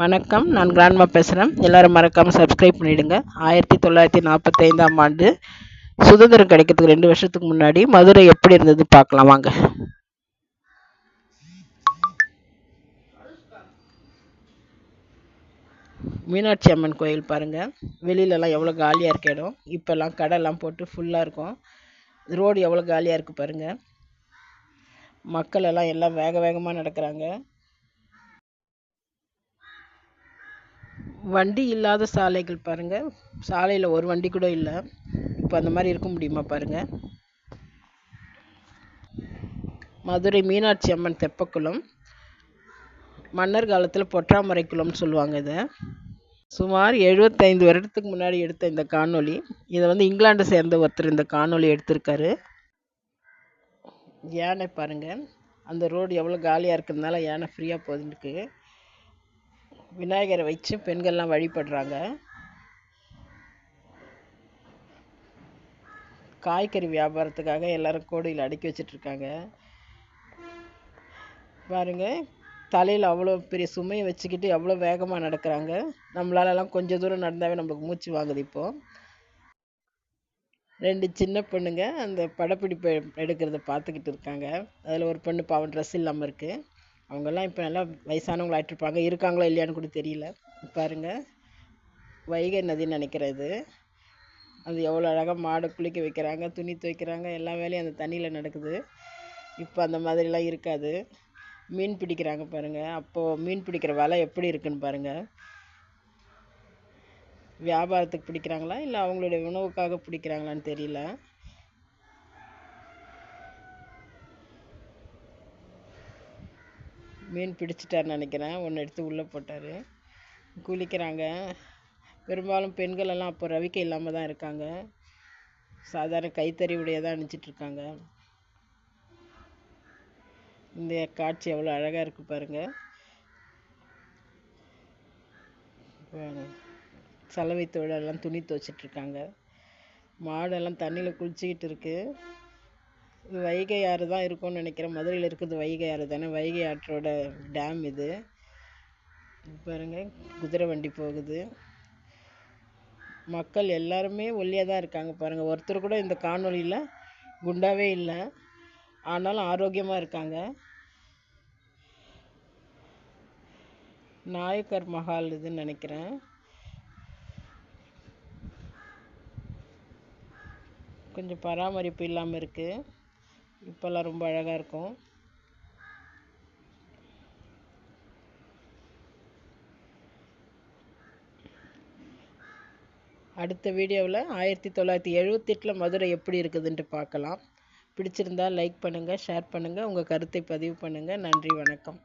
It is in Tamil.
வணக்கம். நான் கிராண்ட்மா பேசுகிறேன் எல்லோரும் மறக்காமல் சப்ஸ்கிரைப் பண்ணிவிடுங்க ஆயிரத்தி தொள்ளாயிரத்தி நாற்பத்தைந்தாம் ஆண்டு சுதந்திரம் கிடைக்கிறதுக்கு ரெண்டு வருஷத்துக்கு முன்னாடி மதுரை எப்படி இருந்தது பார்க்கலாம் வாங்க. மீனாட்சி அம்மன் கோயில் பாருங்கள் வெளியிலலாம் எவ்வளோ காலியாக இருக்க இடம். இப்போல்லாம் கடைலாம் போட்டு ஃபுல்லாக இருக்கும். ரோடு எவ்வளோ காலியாக இருக்குது பாருங்கள் மக்கள் எல்லாம் எல்லாம் வேக வேகமாக நடக்கிறாங்க. வண்டி இல்லாத சாலைகள் பாருங்கள் சாலையில் ஒரு வண்டி கூட இல்லை. இப்போ அந்த மாதிரி இருக்க முடியுமா பாருங்கள் மதுரை மீனாட்சி அம்மன் தெப்பக்குளம். மன்னர் காலத்தில் பொற்றாமரை குளம்னு சொல்லுவாங்க இதை. சுமார் எழுபத்தைந்து வருடத்துக்கு முன்னாடி எடுத்த இந்த காணொளி. இதை வந்து இங்கிலாண்டை சேர்ந்த ஒருத்தர் இந்த காணொளி எடுத்திருக்காரு. யானை பாருங்கள் அந்த ரோடு எவ்வளோ காலியாக இருக்கிறதுனால யானை ஃப்ரீயாக போகுதுருக்கு விநாயகரை வச்சு பெண்கள்லாம் வழிபடுறாங்க. காய்கறி வியாபாரத்துக்காக எல்லாரும் கோடியில் அடுக்கி வச்சிட்ருக்காங்க. பாருங்க தலையில் அவ்வளோ பெரிய சுமையை வச்சுக்கிட்டு எவ்வளோ வேகமாக நடக்கிறாங்க. நம்மளாலலாம் கொஞ்சம் தூரம் நடந்தாவே நம்மளுக்கு மூச்சு வாங்குது இப்போது ரெண்டு சின்ன பொண்ணுங்க அந்த படப்பிடிப்பு எடுக்கிறத பார்த்துக்கிட்டு இருக்காங்க. அதில் ஒரு பொண்ணு பாவம் ட்ரெஸ் இல்லாமல் இருக்குது அவங்கெல்லாம் இப்போ நல்லா வயசானவங்களாயிட்டிருப்பாங்க இருக்காங்களா இருக்காங்களோ இல்லையான்னு கூட தெரியல. பாருங்க. வைகை நதின்னு நினைக்கிறேன் இது. அது எவ்வளோ அழகாக மாடு குளிக்க வைக்கிறாங்க துணி துவைக்கிறாங்க எல்லா வேலையும் அந்த தண்ணியில் நடக்குது. இப்போ அந்த மாதிரிலாம் இருக்காது. மீன் பிடிக்கிறாங்க பாருங்கள் அப்போது மீன் பிடிக்கிற வலை எப்படி இருக்குன்னு பாருங்கள் வியாபாரத்துக்கு பிடிக்கிறாங்களா? இல்லை அவங்களுடைய உணவுக்காக பிடிக்கிறாங்களான்னு தெரியல. மீன் பிடிச்சிட்டாருன்னு நினைக்கிறேன். ஒன்று எடுத்து உள்ளே போட்டார். குளிக்கிறாங்க. பெரும்பாலும் பெண்கள் எல்லாம் அப்போ ரவிக்கை இல்லாமல் தான் இருக்காங்க. சாதாரண கைத்தறி உடைய தான் அணிச்சிட்ருக்காங்க இந்த காட்சி எவ்வளோ அழகாக இருக்குது பாருங்கள் சலவை தொழிலெல்லாம் துணி துவைச்சிட்ருக்காங்க மாடெல்லாம் தண்ணியில் குளிச்சிக்கிட்டு இருக்குது வைகை ஆறு தான் இருக்கும்னு நினைக்கிறேன். மதுரையில் இருக்கிறது வைகை ஆறு தானே? வைகை ஆற்றோட டேம் இது. பாருங்க குதிரை வண்டி போகுது. மக்கள் எல்லாருமே ஒல்லியாக தான் இருக்காங்க பாருங்கள் ஒருத்தர் கூட இந்த காணொலியில் குண்டாவே இல்லை. ஆனாலும் ஆரோக்கியமாக இருக்காங்க. நாயக்கர் மஹால் இதுன்னு நினைக்கிறேன். கொஞ்சம் பராமரிப்பு இல்லாமல் இருக்குது இப்போல்லாம் ரொம்ப அழகாக இருக்கும். அடுத்த வீடியோவில் ஆயிரத்தி தொள்ளாயிரத்தி எழுபத்தெட்டில் மதுரை எப்படி இருக்குதுன்ட்டு பார்க்கலாம். பிடிச்சிருந்தா லைக் பண்ணுங்கள் ஷேர் பண்ணுங்கள் உங்கள் கருத்தை பதிவு பண்ணுங்கள் நன்றி வணக்கம்.